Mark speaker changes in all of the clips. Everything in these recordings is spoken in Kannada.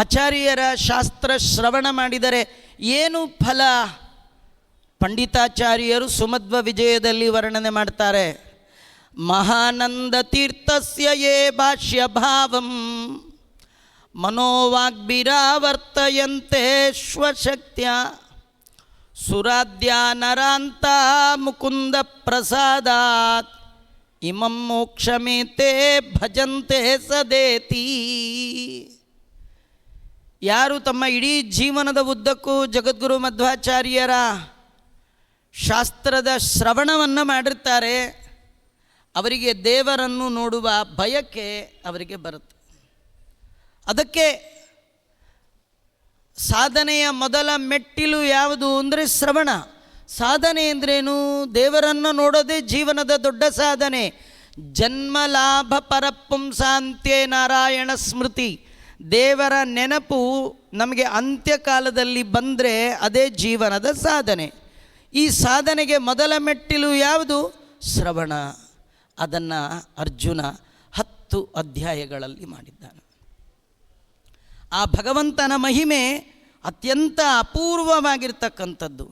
Speaker 1: ಆಚಾರ್ಯರ ಶಾಸ್ತ್ರ ಶ್ರವಣ ಮಾಡಿದರೆ ಏನು ಫಲ? ಪಂಡಿತಾಚಾರ್ಯರು ಸುಮಧ್ವ ವಿಜಯದಲ್ಲಿ ವರ್ಣನೆ ಮಾಡ್ತಾರೆ, ಮಹಾನಂದ ತೀರ್ಥಸ್ಯ ಯೇ ಭಾಷ್ಯ ಭಾವಂ, ಮನೋವಾಗ್ಭಿರಾವರ್ತಯಂತೆ ಶ್ವಶಕ್ತ್ಯ ಸುರಾಧ್ಯ ನರಾಂತ ಮುಕುಂದ ಪ್ರಸಾದಾತ್, ಇಮಂ ಮೋಕ್ಷಮೇತೆ ಭಜಂತೆ ಸದೇತಿ. ಯಾರು ತಮ್ಮ ಇಡೀ ಜೀವನದ ಉದ್ದಕ್ಕೂ ಜಗದ್ಗುರು ಮಧ್ವಾಚಾರ್ಯರ ಶಾಸ್ತ್ರದ ಶ್ರವಣವನ್ನು ಮಾಡಿರ್ತಾರೆ, ಅವರಿಗೆ ದೇವರನ್ನು ನೋಡುವ ಭಯಕ್ಕೆ ಅವರಿಗೆ ಬರುತ್ತೆ. ಅದಕ್ಕೆ ಸಾಧನೆಯ ಮೊದಲ ಮೆಟ್ಟಿಲು ಯಾವುದು ಅಂದರೆ ಶ್ರವಣ. ಸಾಧನೆ ಅಂದ್ರೇನು? ದೇವರನ್ನು ನೋಡೋದೇ ಜೀವನದ ದೊಡ್ಡ ಸಾಧನೆ. ಜನ್ಮ ಲಾಭ ಪರಪುಂಸಾಂತ್ಯೆ ನಾರಾಯಣ ಸ್ಮೃತಿ. ದೇವರ ನೆನಪು ನಮಗೆ ಅಂತ್ಯಕಾಲದಲ್ಲಿ ಬಂದರೆ ಅದೇ ಜೀವನದ ಸಾಧನೆ. ಈ ಸಾಧನೆಗೆ ಮೊದಲ ಮೆಟ್ಟಿಲು ಯಾವುದು? ಶ್ರವಣ. ಅದನ್ನು ಅರ್ಜುನ ಹತ್ತು ಅಧ್ಯಾಯಗಳಲ್ಲಿ ಮಾಡಿದ್ದಾನೆ. ಆ ಭಗವಂತನ ಮಹಿಮೆ ಅತ್ಯಂತ ಅಪೂರ್ವವಾಗಿರ್ತಕ್ಕಂಥದ್ದು.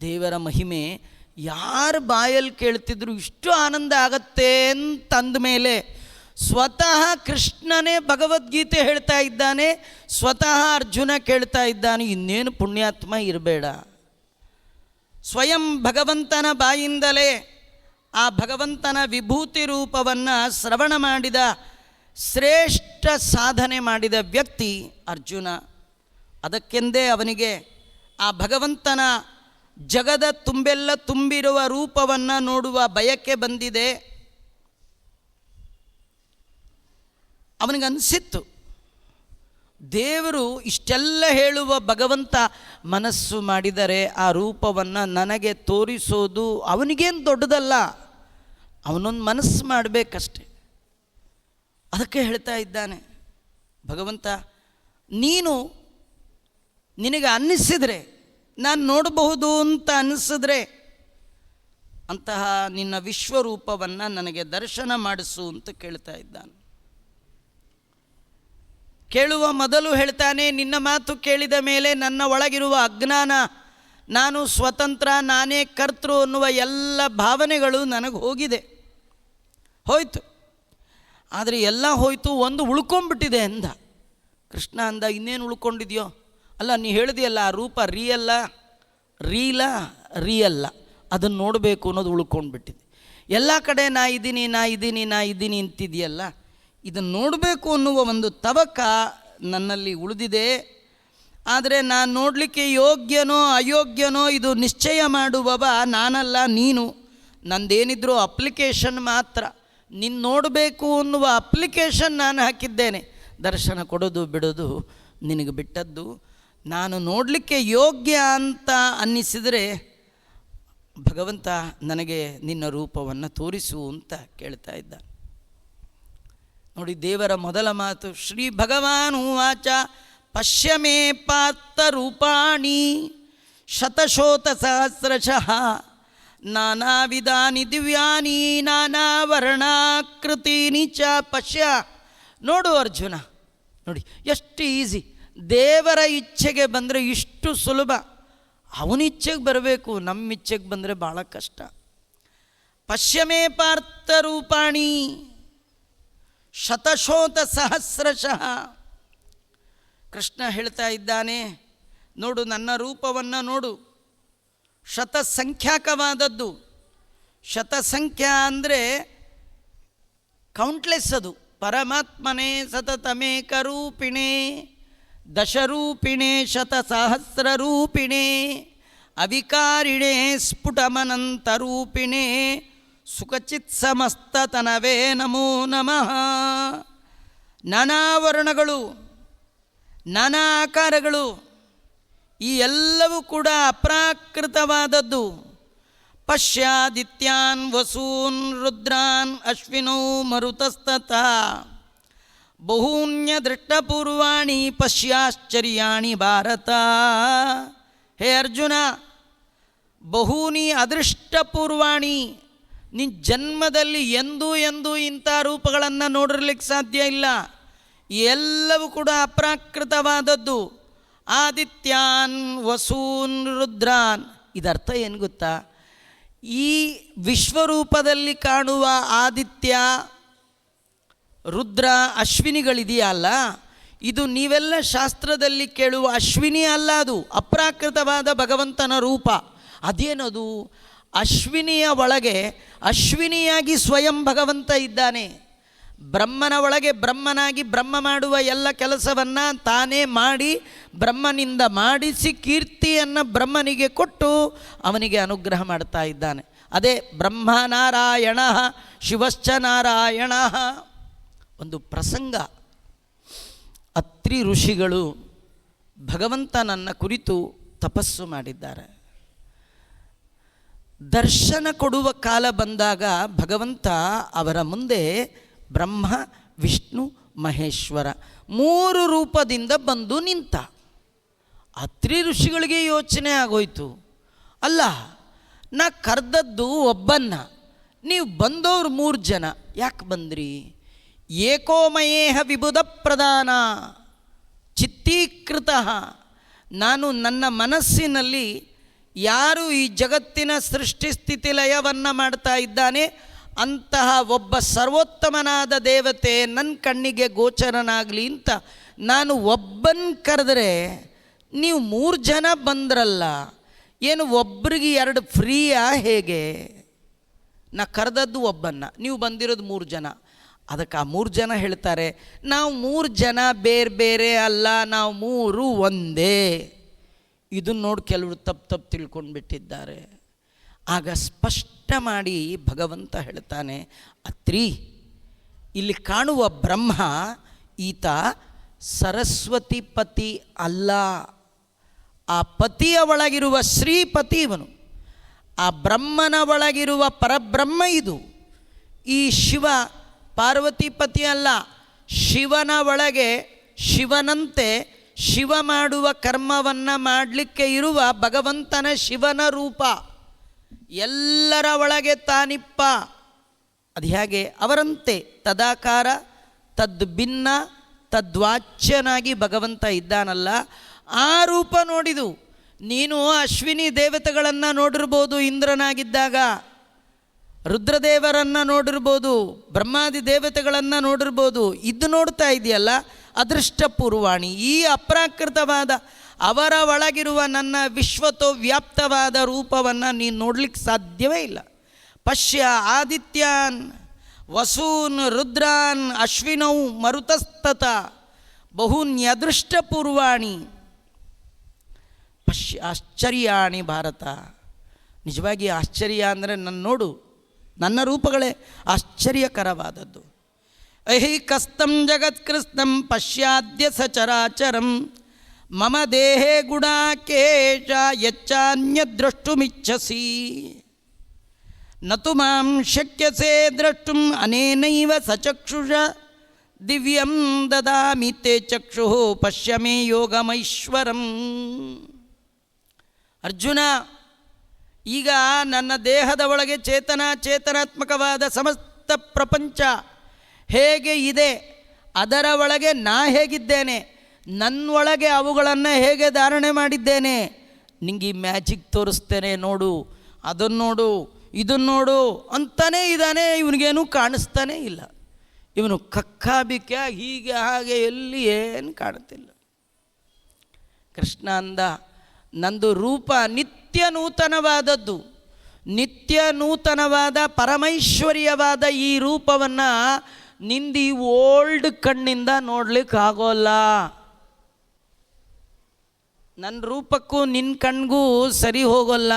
Speaker 1: ದೇವರ ಮಹಿಮೆ ಯಾರು ಬಾಯಲ್ಲಿ ಕೇಳ್ತಿದ್ರು ಇಷ್ಟು ಆನಂದ ಆಗತ್ತೆ ಅಂತಂದ ಮೇಲೆ ಸ್ವತಃ ಕೃಷ್ಣನೇ ಭಗವದ್ಗೀತೆ ಹೇಳ್ತಾ ಇದ್ದಾನೆ, ಸ್ವತಃ ಅರ್ಜುನ ಕೇಳ್ತಾ ಇದ್ದಾನೆ, ಇನ್ನೇನು ಪುಣ್ಯಾತ್ಮ ಇರಬೇಡ. ಸ್ವಯಂ ಭಗವಂತನ ಬಾಯಿಂದಲೇ ಆ ಭಗವಂತನ ವಿಭೂತಿ ರೂಪವನ್ನು ಶ್ರವಣ ಮಾಡಿದ ಶ್ರೇಷ್ಠ ಸಾಧನೆ ಮಾಡಿದ ವ್ಯಕ್ತಿ ಅರ್ಜುನ. ಅದಕ್ಕೆಂದೇ ಅವನಿಗೆ ಆ ಭಗವಂತನ ಜಗದ ತುಂಬೆಲ್ಲ ತುಂಬಿರುವ ರೂಪವನ್ನು ನೋಡುವ ಬಯಕೆ ಬಂದಿದೆ. ಅವನಿಗನ್ಸಿತ್ತು. ದೇವರು ಇಷ್ಟೆಲ್ಲ ಹೇಳುವ ಭಗವಂತ ಮನಸ್ಸು ಮಾಡಿದರೆ ಆ ರೂಪವನ್ನು ನನಗೆ ತೋರಿಸೋದು ಅವನಿಗೇನು ದೊಡ್ಡದಲ್ಲ. ಅವನೊಂದು ಮನಸ್ಸು ಮಾಡಬೇಕಷ್ಟೆ. ಅದಕ್ಕೆ ಹೇಳ್ತಾ ಇದ್ದಾನೆ, ಭಗವಂತ, ನೀನು ನಿನಗೆ ಅನ್ನಿಸಿದರೆ, ನಾನು ನೋಡಬಹುದು ಅಂತ ಅನ್ನಿಸಿದ್ರೆ, ಅಂತಹ ನಿನ್ನ ವಿಶ್ವರೂಪವನ್ನು ನನಗೆ ದರ್ಶನ ಮಾಡಿಸು ಅಂತ ಕೇಳ್ತಾ ಇದ್ದಾನೆ. ಕೇಳುವ ಮೊದಲು ಹೇಳ್ತಾನೆ, ನಿನ್ನ ಮಾತು ಕೇಳಿದ ಮೇಲೆ ನನ್ನ ಒಳಗಿರುವ ಅಜ್ಞಾನ, ನಾನು ಸ್ವತಂತ್ರ, ನಾನೇ ಕರ್ತೃ ಅನ್ನುವ ಎಲ್ಲ ಭಾವನೆಗಳು ನನಗೆ ಹೋಗಿದೆ. ಹೋಯ್ತು. ಆದರೆ ಎಲ್ಲ ಹೋಯ್ತು, ಒಂದು ಉಳ್ಕೊಂಬಿಟ್ಟಿದೆ ಅಂದ. ಕೃಷ್ಣ ಅಂದ, ಇನ್ನೇನು ಉಳ್ಕೊಂಡಿದ್ಯೋ? ಅಲ್ಲ, ನೀ ಹೇಳಿದೆಯಲ್ಲ, ಆ ರೂಪ ರಿಯಲ್ಲ? ರೀಲ? ರಿಯಲ್ಲ. ಅದನ್ನು ನೋಡಬೇಕು ಅನ್ನೋದು ಉಳ್ಕೊಂಡ್ಬಿಟ್ಟಿದೆ. ಎಲ್ಲ ಕಡೆ ನಾ ಇದ್ದೀನಿ ನಾ ಇದ್ದೀನಿ ನಾ ಇದ್ದೀನಿ ಅಂತಿದೆಯಲ್ಲ? ಇದನ್ನು ನೋಡಬೇಕು ಅನ್ನುವ ಒಂದು ತವಕ ನನ್ನಲ್ಲಿ ಉಳಿದಿದೆ. ಆದರೆ ನಾನು ನೋಡಲಿಕ್ಕೆ ಯೋಗ್ಯನೋ ಅಯೋಗ್ಯನೋ ಇದು ನಿಶ್ಚಯ ಮಾಡುವವ ನಾನಲ್ಲ, ನೀನು. ನಂದೇನಿದ್ರೂ ಅಪ್ಲಿಕೇಶನ್ ಮಾತ್ರ. ನಿನ್ನ ನೋಡಬೇಕು ಅನ್ನುವ ಅಪ್ಲಿಕೇಶನ್ ನಾನು ಹಾಕಿದ್ದೇನೆ. ದರ್ಶನ ಕೊಡೋದು ಬಿಡೋದು ನಿನಗೆ ಬಿಟ್ಟದ್ದು. ನಾನು ನೋಡಲಿಕ್ಕೆ ಯೋಗ್ಯ ಅಂತ ಅನ್ನಿಸಿದರೆ ಭಗವಂತ ನನಗೆ ನಿನ್ನ ರೂಪವನ್ನು ತೋರಿಸು ಅಂತ ಕೇಳ್ತಾ ಇದ್ದ ನೋಡಿ ದೇವರ ಮೊದಲ ಮಾತು, ಶ್ರೀ ಭಗವಾನ್ ವಾಚ, ಪಶ್ಯಮೇ ಪಾತ್ರ ರೂಪಾಣಿ ಶತಶೋತ ಸಹಸ್ರಶಃ ನಾನಾ ವಿಧಾನಿ ದಿವ್ಯಾನಿ ನಾನಾ ವರ್ಣಾಕೃತೀನಿ ಚ ಪಶ್ಯ. ನೋಡು ಅರ್ಜುನ, ನೋಡಿ, ಎಷ್ಟು ಈಸಿ. ದೇವರ ಇಚ್ಛೆಗೆ ಬಂದರೆ ಇಷ್ಟು ಸುಲಭ. ಅವನಿಚ್ಛೆಗೆ ಬರಬೇಕು, ನಮ್ಮ ಇಚ್ಛೆಗೆ ಬಂದರೆ ಭಾಳ ಕಷ್ಟ. ಪಶ್ಯಮೇ ಪಾರ್ಥ ರೂಪಾಣಿ ಶತಶೋತ ಸಹಸ್ರಶಃ. ಕೃಷ್ಣ ಹೇಳ್ತಾ ಇದ್ದಾನೆ, ನೋಡು ನನ್ನ ರೂಪವನ್ನು ನೋಡು. ಶತಸಂಖ್ಯಾಕವಾದದ್ದು. ಶತಸಂಖ್ಯಾ ಅಂದರೆ ಕೌಂಟ್ಲೆಸ್ ಅದು. ಪರಮಾತ್ಮನೇ ಸತತಮೇಕ ರೂಪಿಣೆ ದಶರೂಪಿಣೆ ಶತಸಹಸ್ರರೂಪಿಣೆ ಅವಿಕಾರಿಣೆ ಸ್ಫುಟಮನಂತರೂಪಿಣೆ ಸುಖಚಿತ್ ಸಮಸ್ತತನವೇ ನಮೋ ನಮಃ. ನಾನಾ ವರ್ಣಗಳು, ನಾನಾ ಆಕಾರಗಳು, ಈ ಎಲ್ಲವೂ ಕೂಡ ಅಪ್ರಾಕೃತವಾದದ್ದು. ಪಶ್ಯಾದಿತ್ಯಾನ್ ವಸೂನ್ ರುದ್ರಾನ್ ಅಶ್ವಿನೋ ಮರುತಸ್ತತ. ಬಹೂನ್ಯ ದೃಷ್ಟಪೂರ್ವಾಣಿ ಪಶ್ಯಾಶ್ಚರ್ಯಾಣಿ ಭಾರತ. ಹೇ ಅರ್ಜುನ, ಬಹೂನಿ ಅದೃಷ್ಟಪೂರ್ವಾಣಿ ನಿನ್ನ ಜನ್ಮದಲ್ಲಿ ಎಂದೂ ಎಂದೂ ಇಂಥ ರೂಪಗಳನ್ನು ನೋಡಿರ್ಲಿಕ್ಕೆ ಸಾಧ್ಯ ಇಲ್ಲ. ಎಲ್ಲವೂ ಕೂಡ ಅಪ್ರಾಕೃತವಾದದ್ದು. ಆದಿತ್ಯಾನ್ ವಸೂನ್ ರುದ್ರಾನ್. ಇದರ್ಥ ಏನು ಗೊತ್ತಾ? ಈ ವಿಶ್ವರೂಪದಲ್ಲಿ ಕಾಣುವ ಆದಿತ್ಯ, ರುದ್ರ ಅಶ್ವಿನಿಗಳಿದೆಯಲ್ಲ ಇದು ನೀವೆಲ್ಲ ಶಾಸ್ತ್ರದಲ್ಲಿ ಕೇಳುವ ಅಶ್ವಿನಿ ಅಲ್ಲ ಅದು. ಅಪ್ರಾಕೃತವಾದ ಭಗವಂತನ ರೂಪ. ಅದೇನದು? ಅಶ್ವಿನಿಯ ಒಳಗೆ ಅಶ್ವಿನಿಯಾಗಿ ಸ್ವಯಂ ಭಗವಂತ ಇದ್ದಾನೆ. ಬ್ರಹ್ಮನ ಒಳಗೆ ಬ್ರಹ್ಮನಾಗಿ ಬ್ರಹ್ಮ ಮಾಡುವ ಎಲ್ಲ ಕೆಲಸವನ್ನು ತಾನೇ ಮಾಡಿ, ಬ್ರಹ್ಮನಿಂದ ಮಾಡಿಸಿ ಕೀರ್ತಿಯನ್ನು ಬ್ರಹ್ಮನಿಗೆ ಕೊಟ್ಟು ಅವನಿಗೆ ಅನುಗ್ರಹ ಮಾಡ್ತಾ ಇದ್ದಾನೆ. ಅದೇ ಬ್ರಹ್ಮನಾರಾಯಣ, ಶಿವಶ್ಚ ನಾರಾಯಣ ಒಂದು ಪ್ರಸಂಗ. ಅತ್ರಿ ಋಷಿಗಳು ಭಗವಂತನನ್ನ ಕುರಿತು ತಪಸ್ಸು ಮಾಡಿದ್ದಾರೆ. ದರ್ಶನ ಕೊಡುವ ಕಾಲ ಬಂದಾಗ ಭಗವಂತ ಅವರ ಮುಂದೆ ಬ್ರಹ್ಮ, ವಿಷ್ಣು, ಮಹೇಶ್ವರ ಮೂರು ರೂಪದಿಂದ ಬಂದು ನಿಂತ. ಅತ್ರಿ ಋಷಿಗಳಿಗೆ ಯೋಚನೆ ಆಗೋಯ್ತು. ಅಲ್ಲ, ನಾ ಕರೆದದ್ದು ಒಬ್ಬನ್ನ, ನೀವು ಬಂದವ್ರು ಮೂರು ಜನ, ಯಾಕೆ ಬಂದ್ರಿ? ಏಕೋಮಯೇಹ ವಿಬುಧ ಪ್ರಧಾನ, ಚಿತ್ತೀಕೃತ ನಾನು ನನ್ನ ಮನಸ್ಸಿನಲ್ಲಿ ಯಾರು ಈ ಜಗತ್ತಿನ ಸೃಷ್ಟಿ ಸ್ಥಿತಿ ಲಯವನ್ನು ಮಾಡ್ತಾ ಇದ್ದಾನೆ, ಅಂತಹ ಒಬ್ಬ ಸರ್ವೋತ್ತಮನಾದ ದೇವತೆ ನನ್ನ ಕಣ್ಣಿಗೆ ಗೋಚರನಾಗಲಿ ಅಂತ ನಾನು ಒಬ್ಬನ ಕರೆದ್ರೆ ನೀವು ಮೂರು ಜನ ಬಂದ್ರಲ್ಲ, ಏನು ಒಬ್ರಿಗೆ ಎರಡು ಫ್ರೀಯಾ ಹೇಗೆ? ನಾ ಕರೆದದ್ದು ಒಬ್ಬನ್ನ, ನೀವು ಬಂದಿರೋದು ಮೂರು ಜನ. ಅದಕ್ಕೆ ಆ ಮೂರು ಜನ ಹೇಳ್ತಾರೆ, ನಾವು ಮೂರು ಜನ ಬೇರೆ ಬೇರೆ ಅಲ್ಲ, ನಾವು ಮೂರು ಒಂದೇ. ಇದನ್ನು ನೋಡಿ ಕೆಲವರು ತಪ್ಪು ತಪ್ಪು ತಿಳ್ಕೊಂಡು ಬಿಟ್ಟಿದ್ದಾರೆ ಆಗ ಸ್ಪಷ್ಟ ಮಾಡಿ ಭಗವಂತ ಹೇಳ್ತಾನೆ, ಅತ್ರಿ, ಇಲ್ಲಿ ಕಾಣುವ ಬ್ರಹ್ಮ ಈತ ಸರಸ್ವತಿ ಪತಿ ಅಲ್ಲ. ಆ ಪತಿಯ ಒಳಗಿರುವ ಶ್ರೀಪತಿ ಇವನು. ಆ ಬ್ರಹ್ಮನ ಒಳಗಿರುವ ಪರಬ್ರಹ್ಮ ಇದು. ಈ ಶಿವ ಪಾರ್ವತಿ ಪತಿ ಅಲ್ಲ. ಶಿವನ ಒಳಗೆ ಶಿವನಂತೆ ಶಿವ ಮಾಡುವ ಕರ್ಮವನ್ನು ಮಾಡಲಿಕ್ಕೆ ಇರುವ ಭಗವಂತನ ಶಿವನ ರೂಪ. ಎಲ್ಲರ ಒಳಗೆ ತಾನಿಪ್ಪ. ಅದು ಹೇಗೆ? ಅವರಂತೆ ತದಾಕಾರ, ತದ್ಭಿನ್ನ, ತದ್ವಾಚ್ಯನಾಗಿ ಭಗವಂತ ಇದ್ದಾನಲ್ಲ, ಆ ರೂಪ ನೋಡಿದು ನೀನು ಅಶ್ವಿನಿ ದೇವತೆಗಳನ್ನು ನೋಡಿರ್ಬೋದು, ಇಂದ್ರನಾಗಿದ್ದಾಗ. ರುದ್ರದೇವರನ್ನು ನೋಡಿರ್ಬೋದು, ಬ್ರಹ್ಮಾದಿ ದೇವತೆಗಳನ್ನು ನೋಡಿರ್ಬೋದು, ಇದು ನೋಡ್ತಾ ಇದೆಯಲ್ಲ ಅದೃಷ್ಟಪೂರ್ವಾಣಿ. ಈ ಅಪ್ರಾಕೃತವಾದ ಅವರ ಒಳಗಿರುವ ನನ್ನ ವಿಶ್ವತೋ ವ್ಯಾಪ್ತವಾದ ರೂಪವನ್ನು ನೀನು ನೋಡ್ಲಿಕ್ಕೆ ಸಾಧ್ಯವೇ ಇಲ್ಲ. ಪಶ್ಯ ಆದಿತ್ಯಾನ್, ವಸೂನ್, ರುದ್ರಾನ್, ಅಶ್ವಿನೌ ಮರುತಸ್ತತ ಬಹುನ್ಯದೃಷ್ಟಪೂರ್ವಾಣಿ. ಪಶ್ಯ ಆಶ್ಚರ್ಯಾಣಿ ಭಾರತ. ನಿಜವಾಗಿ ಆಶ್ಚರ್ಯ ಅಂದರೆ ನನ್ನ ನೋಡು, ನನ್ನ ರೂಪಗಳೇ ಆಶ್ಚರ್ಯಕರವಾದದ್ದು. ಐಹಿಕಸ್ತಂ ಜಗತ್ಕೃಸ್ತಂ ಪಶ್ಯಾದ್ಯ ಸಚರಾಚರಂ ಮಮ ದೇಹೇ ಗುಣಾಕೇಶ ಯಚ್ಚಾನ್ಯ ದ್ರಷ್ಟುಮಿಚ್ಛಸಿ ನತು ಮಾಂ ಶಕ್ಯಸೆ ದ್ರಷ್ಟುಂ ಅನೇನೈವ ಸಚಕ್ಷುಷ ದಿವ್ಯಂ ದದಾಮಿ ತೇ ಚಕ್ಷು ಪಶ್ಯ ಮೇ ಯೋಗಮೈಶ್ವರಂ ಅರ್ಜುನ ಈಗ ನನ್ನ ದೇಹದ ಒಳಗೆ ಚೇತನ ಚೇತನಾತ್ಮಕವಾದ ಸಮಸ್ತ ಪ್ರಪಂಚ ಹೇಗೆ ಇದೆ? ಅದರ ಒಳಗೆ ನಾ ಹೇಗಿದ್ದೇನೆ? ನನ್ನೊಳಗೆ ಅವುಗಳನ್ನು ಹೇಗೆ ಧಾರಣೆ ಮಾಡಿದ್ದೇನೆ? ನಿಂಗೆ ಈ ಮ್ಯಾಜಿಕ್ ತೋರಿಸ್ತೇನೆ ನೋಡು ಅದನ್ನು ನೋಡು ಇದನ್ನು ನೋಡು ಅಂತಾನೇ ಇದ್ದಾನೆ, ಇವನಿಗೇನು ಕಾಣಿಸ್ತಾನೇ ಇಲ್ಲ. ಇವನು ಕಕ್ಕಾಬಿಕ್ಕ ಹೀಗೆ ಹಾಗೆ ಎಲ್ಲಿ ಏನು ಕಾಣುತ್ತಿಲ್ಲ ಕೃಷ್ಣ ಅಂದ, ನಂದು ರೂಪ ನಿತ್ಯ ನೂತನವಾದದ್ದು. ನಿತ್ಯ ನೂತನವಾದ ಪರಮೈಶ್ವರ್ಯವಾದ ಈ ರೂಪವನ್ನು ನಿಂದು ಈ ಓಲ್ಡ್ ಕಣ್ಣಿಂದ ನೋಡ್ಲಿಕ್ಕೆ ಆಗೋಲ್ಲ ನನ್ನ ರೂಪಕ್ಕೂ ನಿನ್ನ ಕಣ್ಗೂ ಸರಿ ಹೋಗೋಲ್ಲ.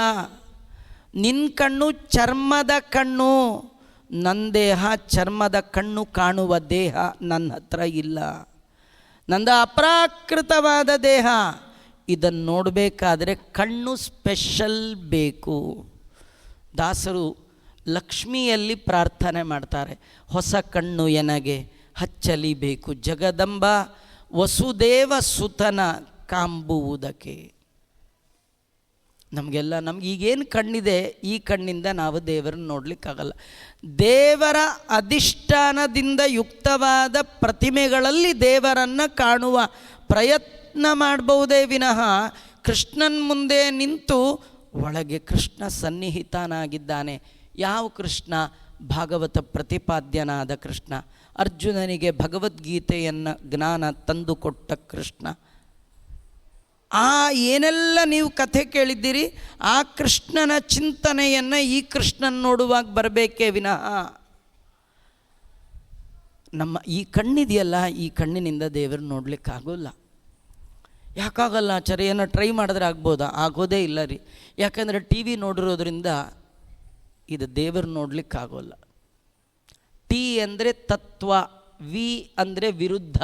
Speaker 1: ನಿನ್ನ ಕಣ್ಣು ಚರ್ಮದ ಕಣ್ಣು ನನ್ನ ದೇಹ ಚರ್ಮದ ಕಣ್ಣು ಕಾಣುವ ದೇಹ ನನ್ನ ಹತ್ರ ಇಲ್ಲ. ನಂದು ಅಪ್ರಾಕೃತವಾದ ದೇಹ ಇದನ್ನು ನೋಡಬೇಕಾದ್ರೆ ಕಣ್ಣು ಸ್ಪೆಷಲ್ ಬೇಕು. ದಾಸರು ಲಕ್ಷ್ಮಿಯಲ್ಲಿ ಪ್ರಾರ್ಥನೆ ಮಾಡ್ತಾರೆ. ಹೊಸ ಕಣ್ಣು ಎನಗೆ ಹಚ್ಚಲಿಬೇಕು ಜಗದಂಬ, ವಸುದೇವ ಸುತನ ಕಾಂಬುವುದಕ್ಕೆ. ನಮಗೆಲ್ಲ, ನಮ್ಗೆ ಈಗೇನು ಕಣ್ಣಿದೆ, ಈ ಕಣ್ಣಿಂದ ನಾವು ದೇವರನ್ನು ನೋಡಲಿಕ್ಕಾಗಲ್ಲ. ದೇವರ ಅಧಿಷ್ಠಾನದಿಂದ ಯುಕ್ತವಾದ ಪ್ರತಿಮೆಗಳಲ್ಲಿ ದೇವರನ್ನು ಕಾಣುವ ಪ್ರಯತ್ನ ಮಾಡಬಹುದೇ ವಿನಃ ಕೃಷ್ಣನ ಮುಂದೆ ನಿಂತು ಒಳಗೆ ಕೃಷ್ಣ ಸನ್ನಿಹಿತನಾಗಿದ್ದಾನೆ. ಯಾವ ಕೃಷ್ಣ ಭಾಗವತ ಪ್ರತಿಪಾದ್ಯನಾದ ಕೃಷ್ಣ? ಅರ್ಜುನನಿಗೆ ಭಗವದ್ಗೀತೆಯನ್ನು ಜ್ಞಾನ ತಂದುಕೊಟ್ಟ ಕೃಷ್ಣ. ಆ ಏನೆಲ್ಲ ನೀವು ಕಥೆ ಕೇಳಿದ್ದೀರಿ, ಆ ಕೃಷ್ಣನ ಚಿಂತನೆಯನ್ನು ಈ ಕೃಷ್ಣನ ನೋಡುವಾಗ ಬರಬೇಕೇ ವಿನಃ. ನಮ್ಮ ಈ ಕಣ್ಣಿದೆಯಲ್ಲ, ಈ ಕಣ್ಣಿನಿಂದ ದೇವರು ನೋಡಲಿಕ್ಕಾಗೋಲ್ಲ. ಯಾಕಾಗಲ್ಲ, ಆಚಾರ್ಯ ಏನೋ ಟ್ರೈ ಮಾಡಿದ್ರೆ ಆಗ್ಬೋದಾ? ಆಗೋದೇ ಇಲ್ಲ ರೀ. ಯಾಕಂದರೆ ಟಿ ವಿ ನೋಡಿರೋದ್ರಿಂದ ಇದು ದೇವರು ನೋಡಲಿಕ್ಕಾಗೋಲ್ಲ. ಟಿ ಅಂದರೆ ತತ್ವ ವಿ ಅಂದರೆ ವಿರುದ್ಧ.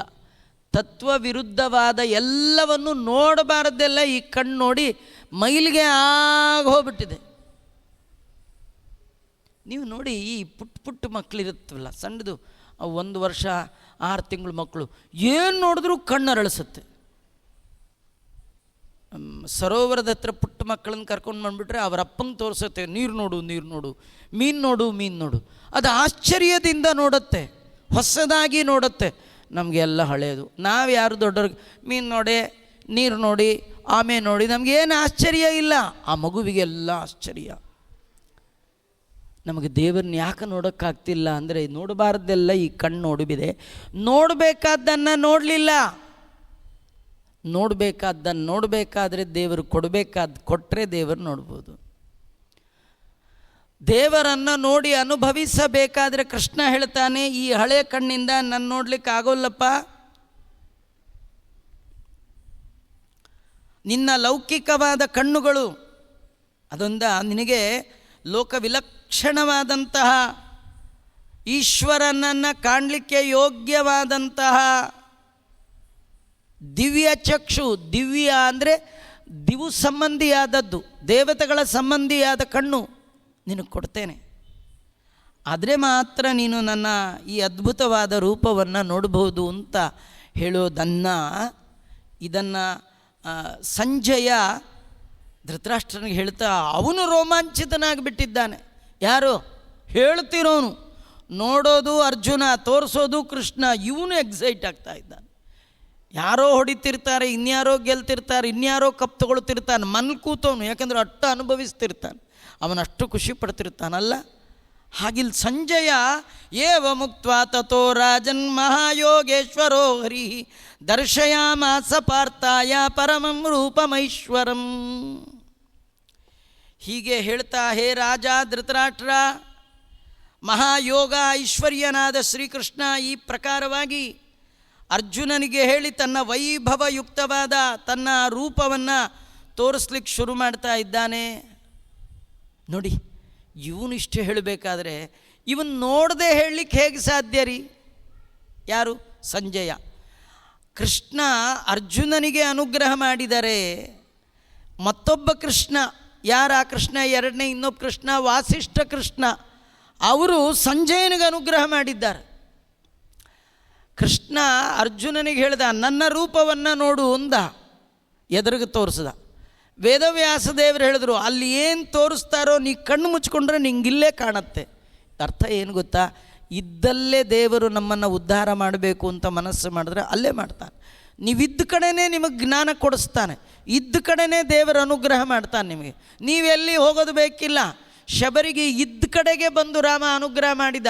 Speaker 1: ತತ್ವ ವಿರುದ್ಧವಾದ ಎಲ್ಲವನ್ನು ನೋಡಬಾರ್ದೆಲ್ಲ ಈ ಕಣ್ಣು ನೋಡಿ ಮೈಲಿಗೆ ಆಗ ಹೋಗ್ಬಿಟ್ಟಿದೆ. ನೀವು ನೋಡಿ ಈ ಪುಟ್ಟ ಪುಟ್ಟ ಮಕ್ಕಳಿರುತ್ತವಲ್ಲ ಸಣ್ಣದು ಒಂದು ವರ್ಷ ಆರು ತಿಂಗಳು ಮಕ್ಕಳು ಏನು ನೋಡಿದ್ರೂ ಕಣ್ಣು ಅರಳಿಸುತ್ತೆ ಮ್, ಸರೋವರದ ಹತ್ರ ಪುಟ್ಟ ಮಕ್ಕಳನ್ನ ಕರ್ಕೊಂಡು ಬಂದುಬಿಟ್ರೆ ಅವರ ಅಪ್ಪಂಗೆ ತೋರಿಸುತ್ತೆ, ನೀರು ನೋಡು ನೀರು ನೋಡು, ಮೀನು ನೋಡು ಮೀನು ನೋಡು. ಅದು ಆಶ್ಚರ್ಯದಿಂದ ನೋಡುತ್ತೆ, ಹೊಸದಾಗಿ ನೋಡುತ್ತೆ. ನಮಗೆಲ್ಲ ಹಳೆಯದು ನಾವು ಯಾರು ದೊಡ್ಡವ್ರಿಗೆ, ಮೀನು ನೋಡಿ, ನೀರು ನೋಡಿ, ಆಮೆ ನೋಡಿ, ನಮಗೇನು ಆಶ್ಚರ್ಯ ಇಲ್ಲ. ಆ ಮಗುವಿಗೆಲ್ಲ ಆಶ್ಚರ್ಯ. ನಮಗೆ ದೇವರನ್ನ ಯಾಕೆ ನೋಡೋಕ್ಕಾಗ್ತಿಲ್ಲ ಅಂದರೆ, ನೋಡಬಾರ್ದೆಲ್ಲ ಈ ಕಣ್ಣು ನೋಡಿಬಿದೆ ನೋಡಬೇಕಾದ್ದನ್ನು ನೋಡಲಿಲ್ಲ. ನೋಡಬೇಕಾದ್ದನ್ನು ನೋಡಬೇಕಾದ್ರೆ ದೇವರು ಕೊಡಬೇಕಾದ ಕೊಟ್ಟರೆ ದೇವರು ನೋಡ್ಬೋದು. ದೇವರನ್ನು ನೋಡಿ ಅನುಭವಿಸಬೇಕಾದ್ರೆ ಕೃಷ್ಣ ಹೇಳ್ತಾನೆ, ಈ ಹಳೆ ಕಣ್ಣಿಂದ ನನ್ನ ನೋಡ್ಲಿಕ್ಕೆ ಆಗೋಲ್ಲಪ್ಪ. ನಿನ್ನ ಲೌಕಿಕವಾದ ಕಣ್ಣುಗಳು, ಅದೊಂದ ನಿನಗೆ ಲೋಕ ವಿಲಕ್ಷಣವಾದಂತಹ ಈಶ್ವರನನ್ನು ಕಾಣಲಿಕ್ಕೆ ಯೋಗ್ಯವಾದಂತಹ ದಿವ್ಯ ಚಕ್ಷು, ದಿವ್ಯ ಅಂದರೆ ದಿವು ಸಂಬಂಧಿಯಾದದ್ದು, ದೇವತೆಗಳ ಸಂಬಂಧಿಯಾದ ಕಣ್ಣು ನಿನಗೆ ಕೊಡ್ತೇನೆ. ಆದರೆ ಮಾತ್ರ ನೀನು ನನ್ನ ಈ ಅದ್ಭುತವಾದ ರೂಪವನ್ನು ನೋಡಬಹುದು ಅಂತ ಹೇಳೋದನ್ನು ಇದನ್ನು ಸಂಜಯ ಧೃತರಾಷ್ಟ್ರನಿಗೆ ಹೇಳ್ತಾ ಅವನು ರೋಮಾಂಚಿತನಾಗಿಬಿಟ್ಟಿದ್ದಾನೆ. ಯಾರು? ಹೇಳ್ತಿರೋನು. ನೋಡೋದು ಅರ್ಜುನ, ತೋರಿಸೋದು ಕೃಷ್ಣ, ಇವನು ಎಕ್ಸೈಟ್ ಆಗ್ತಾ ಇದ್ದಾನೆ. ಯಾರೋ ಹೊಡಿತಿರ್ತಾರೆ, ಇನ್ಯಾರೋ ಗೆಲ್ತಿರ್ತಾರೆ, ಇನ್ಯಾರೋ ಕಪ್ ತಗೊಳ್ತಿರ್ತಾನೆ ಮನ್ ಕೂತವನು ಯಾಕಂದ್ರೆ ಅಷ್ಟು ಅನುಭವಿಸ್ತಿರ್ತಾನೆ. ಅವನಷ್ಟು ಖುಷಿ ಪಡ್ತಿರ್ತಾನಲ್ಲ? ಹಾಗಿಲ್ ಸಂಜಯ, ಏವ ಮುಕ್ತ ತಥೋ ರಾಜನ್ ಮಹಾಯೋಗೇಶ್ವರೋ ಹರಿ ದರ್ಶಯಾಮಾಸ ಪಾರ್ಥಾಯ ಪರಮಂ ರೂಪಮೈಶ್ವರಂ. ಹೀಗೆ ಹೇಳ್ತಾ, ಹೇ ರಾಜ ಧೃತರಾಷ್ಟ್ರ, ಮಹಾಯೋಗ ಐಶ್ವರ್ಯನಾದ ಶ್ರೀಕೃಷ್ಣ ಈ ಪ್ರಕಾರವಾಗಿ ಅರ್ಜುನನಿಗೆ ಹೇಳಿ ತನ್ನ ವೈಭವಯುಕ್ತವಾದ ತನ್ನ ರೂಪವನ್ನು ತೋರಿಸ್ಲಿಕ್ಕೆ ಶುರು ಮಾಡ್ತಾ ಇದ್ದಾನೆ. ನೋಡಿ ಇವನಿಷ್ಟು ಹೇಳಬೇಕಾದ್ರೆ ಇವನು ನೋಡದೆ ಹೇಳಲಿಕ್ಕೆ ಹೇಗೆ ಸಾಧ್ಯ ರೀ? ಯಾರು? ಸಂಜಯ. ಕೃಷ್ಣ ಅರ್ಜುನನಿಗೆ ಅನುಗ್ರಹ ಮಾಡಿದರೆ ಮತ್ತೊಬ್ಬ ಕೃಷ್ಣ, ಯಾರ ಕೃಷ್ಣ? ಎರಡನೇ ಇನ್ನೊಬ್ಬ ಕೃಷ್ಣ, ವಾಸಿಷ್ಠ ಕೃಷ್ಣ, ಅವರು ಸಂಜಯನಿಗೆ ಅನುಗ್ರಹ ಮಾಡಿದ್ದಾರೆ. ಕೃಷ್ಣ ಅರ್ಜುನನಿಗೆ ಹೇಳ್ದ, ನನ್ನ ರೂಪವನ್ನು ನೋಡು ಅಂದ. ಎದುರಿಗೆ ತೋರಿಸ್ದ. ವೇದವ್ಯಾಸ ದೇವರು ಹೇಳಿದ್ರು, ಅಲ್ಲಿ ಏನು ತೋರಿಸ್ತಾರೋ ನೀ ಕಣ್ಣು ಮುಚ್ಕೊಂಡ್ರೆ ನಿಂಗಿಲ್ಲೇ ಕಾಣತ್ತೆ. ಅರ್ಥ ಏನು ಗೊತ್ತಾ? ಇದ್ದಲ್ಲೇ ದೇವರು ನಮ್ಮನ್ನು ಉದ್ಧಾರ ಮಾಡಬೇಕು ಅಂತ ಮನಸ್ಸು ಮಾಡಿದ್ರೆ ಅಲ್ಲೇ ಮಾಡ್ತಾನೆ. ನೀವಿದ್ದ ಕಡೆನೇ ನಿಮಗೆ ಜ್ಞಾನ ಕೊಡಿಸ್ತಾನೆ. ಇದ್ದ ಕಡೆನೇ ದೇವರ ಅನುಗ್ರಹ ಮಾಡ್ತಾನೆ ನಿಮಗೆ. ನೀವೆಲ್ಲಿ ಹೋಗೋದು ಬೇಕಿಲ್ಲ. ಶಬರಿಗೆ ಇದ್ದ ಕಡೆಗೆ ಬಂದು ರಾಮ ಅನುಗ್ರಹ ಮಾಡಿದ.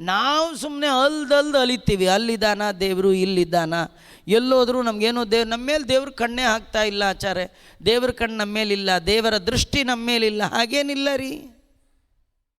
Speaker 1: ನಾವು ಸುಮ್ಮನೆ ಅಲ್ದಲ್ದು ಅಲಿತೀವಿ ಅಲ್ಲಿದ್ದಾನ ದೇವರು, ಇಲ್ಲಿದ್ದಾನ? ಎಲ್ಲೋದ್ರೂ ನಮಗೇನೋ ದೇವ್ ನಮ್ಮ ಮೇಲೆ ದೇವ್ರ ಕಣ್ಣೇ ಹಾಕ್ತಾ ಇಲ್ಲ ಆಚಾರೆ ದೇವ್ರ ಕಣ್ಣು ನಮ್ಮ ಮೇಲಿಲ್ಲ, ದೇವರ ದೃಷ್ಟಿ ನಮ್ಮ ಮೇಲಿಲ್ಲ. ಹಾಗೇನಿಲ್ಲ ರೀ?